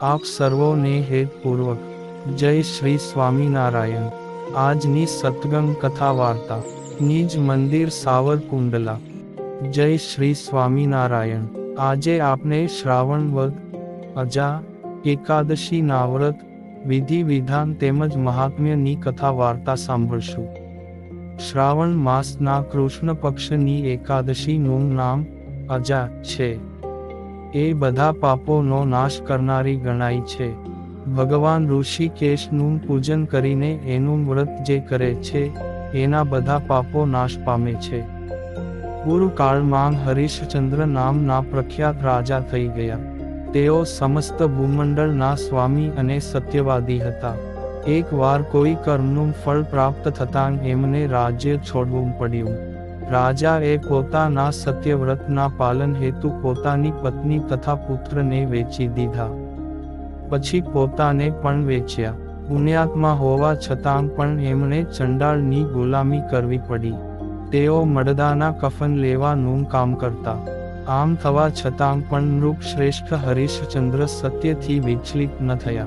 આપ સર્વોને હેતપૂર્વક જય શ્રી સ્વામિનારાયણ. આજની સતગંગ કથા વાર્તા. નિજ મંદિર સાવરકુંડલા. જય શ્રી સ્વામિનારાયણ. આજે આપણે શ્રાવણ વદ, અજા, એકાદશી નાવ્રત, વિધિ વિધાન તેમજ મહાત્મ્યની કથા વાર્તા સાંભળશું. શ્રાવણ માસના કૃષ્ણ પક્ષની એકાદશીનું નામ અજા છે. એ બધા પાપોનો નાશ કરનારી ગણાય છે. ભગવાન ઋષિકેશનું પૂજન કરીને એનું વ્રત જે કરે છે, એના બધા પાપો નાશ પામે છે. પૂર્વકાળમાં હરીશચંદ્ર નામના પ્રખ્યાત રાજા થઈ ગયા. તેઓ સમસ્ત ભૂમંડળના સ્વામી અને સત્યવાદી હતા. એકવાર કોઈ કર્મનું ફળ પ્રાપ્ત થતાં એમને રાજ્ય છોડવું પડ્યું. રાજાએ પોતાના સત્યવ્રતના પાલન હેતુ પોતાની પત્ની તથા પુત્રને વેચી દીધા. પછી પોતાને પણ વેચ્યા. પુણ્યાત્મા હોવા છતાં પણ એમણે ચંડાળની ગુલામી કરવી પડી. તેઓ મડદાના કફન લેવાનું કામ કરતા. આમ થવા છતાં પણ નૃપશ્રેષ્ઠ હરીશચંદ્ર સત્યથી વિચલિત ન થયા.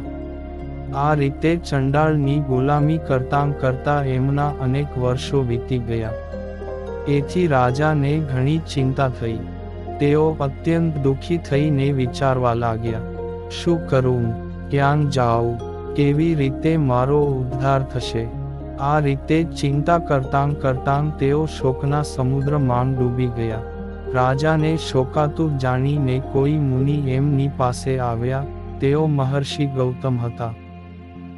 આ રીતે ચંડાળની ગુલામી કરતાં કરતાં એમના અનેક વર્ષો વીતી ગયા. એથી રાજાને ઘણી ચિંતા થઈ. તેઓ અત્યંત દુઃખી થઈને વિચારવા લાગ્યા, શું કરું? ક્યાં જાઉં? કેવી રીતે મારો ઉદ્ધાર થશે? આ રીતે ચિંતા કરતાં કરતાં તેઓ શોકના સમુદ્રમાં ડૂબી ગયા. રાજાને શોકાતું જાણીને કોઈ મુનિ એમની પાસે આવ્યા. તેઓ મહર્ષિ ગૌતમ હતા.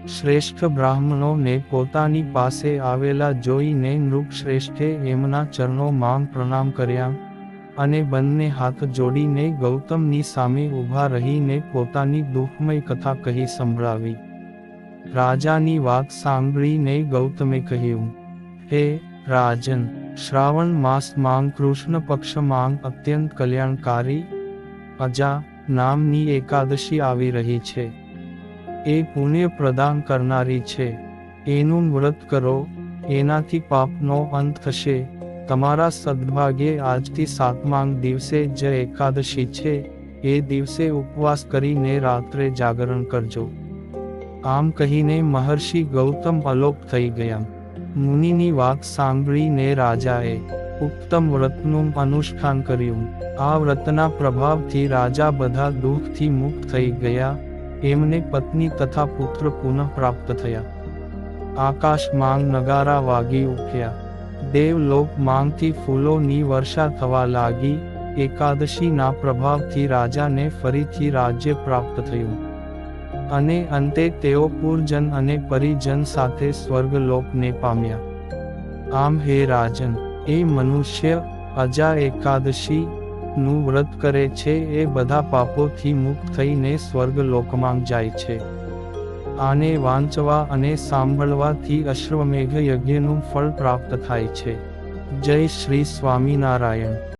શ્રેષ્ઠ બ્રાહ્મણોને પોતાની પાસે આવેલા જોઈને નૃપશ્રેષ્ઠે એમના ચરણોમાં પ્રણામ કર્યા અને બંને હાથ જોડીને ગૌતમની સામે ઊભા રહીને પોતાની દુઃખમય કથા કહી સંભળાવી. રાજાની વાત સાંભળીને ગૌતમે કહ્યું, હે રાજન, શ્રાવણ માસ માંગ કૃષ્ણ પક્ષ માંગ અત્યંત કલ્યાણકારી અજા નામની એકાદશી આવી રહી છે. એ પુણ્ય પ્રદાન કરનારી છે. એનું વ્રત કરો, એનાથી પાપનો અંત થશે. તમારા સદભાગ્યે આજથી સાતમાંગ દિવસે જે એકાદશી છે. એ દિવસે ઉપવાસ કરીને રાત્રે જાગરણ કરજો. આમ કહીને મહર્ષિ ગૌતમ અલોપ થઈ ગયા. મુનિની વાત સાંભળીને રાજાએ ઉત્તમ વ્રતનું અનુષ્ઠાન કર્યું. આ વ્રતના પ્રભાવથી રાજા બધા દુઃખથી મુક્ત થઈ ગયા. એમને પત્ની તથા પુત્ર પુનઃ પ્રાપ્ત થયા. આકાશ માંગ નગારા વાગી ઉઠ્યા. દેવલોક માંગથી ફૂલોની વર્ષા થવા લાગી. એકાદશીના પ્રભાવથી રાજાને ફરીથી રાજ્ય પ્રાપ્ત થયું. અને અંતે તેઓ પૂરજન અને પરિજન સાથે સ્વર્ગલોકને પામ્યા. આમ હે રાજન, એ મનુષ્ય, અજા એકાદશી નું વ્રત કરે છે, એ બધા પાપોથી મુક્ત થઈને સ્વર્ગ લોકમાં જાય છે. આને વાંચવા અને સાંભળવાથી અશ્વમેઘ યજ્ઞનું ફળ પ્રાપ્ત થાય છે. જય શ્રી સ્વામિનારાયણ.